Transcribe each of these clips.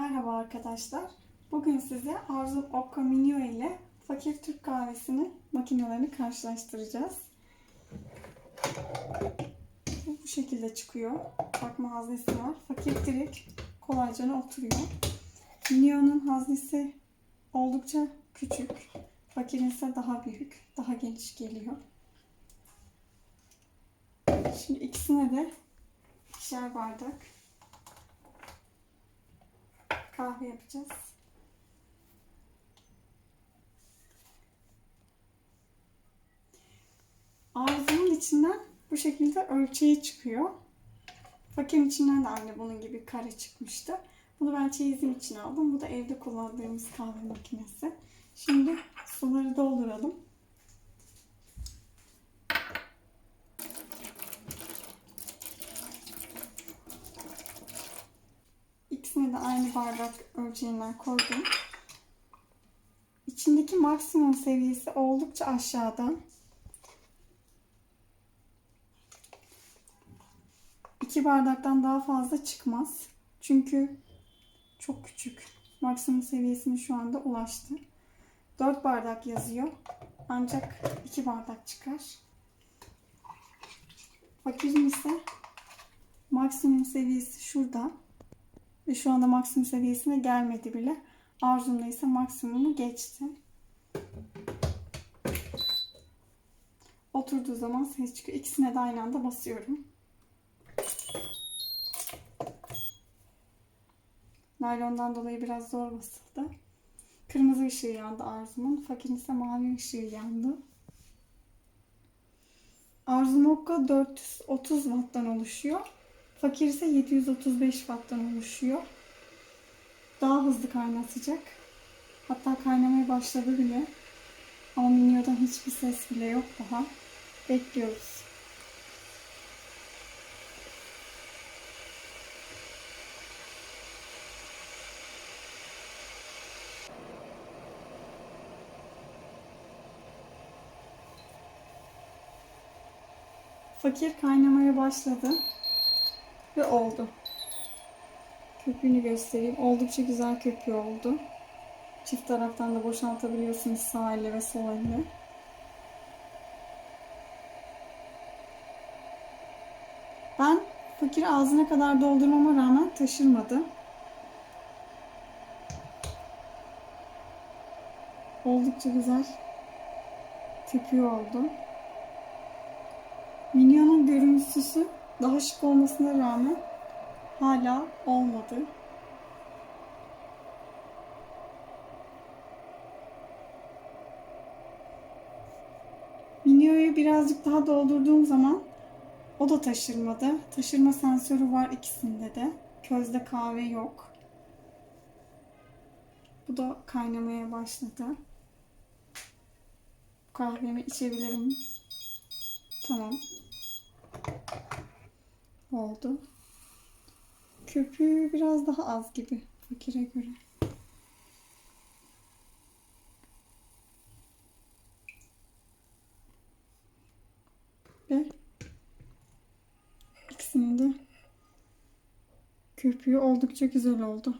Merhaba arkadaşlar. Bugün size Arzum Okka Minio ile Fakir Türk Kahvesi'nin makinelerini karşılaştıracağız. Bu şekilde çıkıyor. Bakma haznesi var. Fakir direkt kolayca oturuyor. Minio'nun haznesi oldukça küçük. Fakirin ise daha büyük. Daha geniş geliyor. Şimdi ikisine de ikişer bardak kahve yapacağız. Ağzının içinden bu şekilde ölçeği çıkıyor. Fakirin içinden de aynı bunun gibi kare çıkmıştı. Bunu ben çeyizim için aldım. Bu da evde kullandığımız kahve makinesi. Şimdi suları dolduralım. İkisini de aynı bardak ölçeğinden koydum. İçindeki maksimum seviyesi oldukça aşağıda. İki bardaktan daha fazla çıkmaz. Çünkü çok küçük. Maksimum seviyesine şu anda ulaştı. 4 bardak yazıyor. Ancak 2 bardak çıkar. Fakirin ise maksimum seviyesi şurada. Ve şu anda maksimum seviyesine gelmedi bile. Arzumda ise maksimumu geçti. Oturduğu zaman ses çıkıyor. İkisine de aynı anda basıyorum. Naylondan dolayı biraz zor basıldı. Kırmızı ışığı yandı Arzu'nun. Fakirin ise mavi ışığı yandı. Arzu Mokka 430 watttan oluşuyor. Fakir ise 735 watttan oluşuyor. Daha hızlı kaynatacak. Hatta kaynamaya başladı bile. Ama Minio'dan hiçbir ses bile yok daha. Bekliyoruz. Fakir kaynamaya başladı ve oldu. Köpüğünü göstereyim. Oldukça güzel köpüğü oldu. Çift taraftan da boşaltabiliyorsunuz sağ elle ve sol elle. Ben fakir ağzına kadar doldurmama rağmen taşırmadı. Oldukça güzel köpüğü oldu. Minyonun görüntüsü daha şık olmasına rağmen hala olmadı. Minio'yu birazcık daha doldurduğum zaman o da taşırmadı. Taşırma sensörü var ikisinde de. Közde kahve yok. Bu da kaynamaya başladı. Kahvemi içebilirim. Tamam. Oldu. Köpüğü biraz daha az gibi fakire göre. Ve ikisinin de köpüğü oldukça güzel oldu.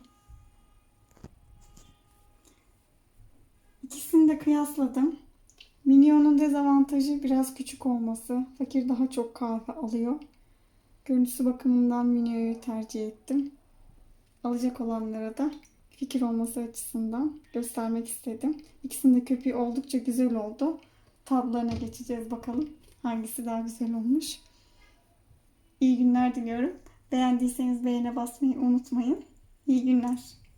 İkisini de kıyasladım. Minion'un dezavantajı biraz küçük olması. Fakir daha çok kahve alıyor. Görüntüsü bakımından Minio'yu tercih ettim. Alacak olanlara da fikir olması açısından göstermek istedim. İkisinin de köpüğü oldukça güzel oldu. Tablarına geçeceğiz bakalım. Hangisi daha güzel olmuş. İyi günler diliyorum. Beğendiyseniz beğene basmayı unutmayın. İyi günler.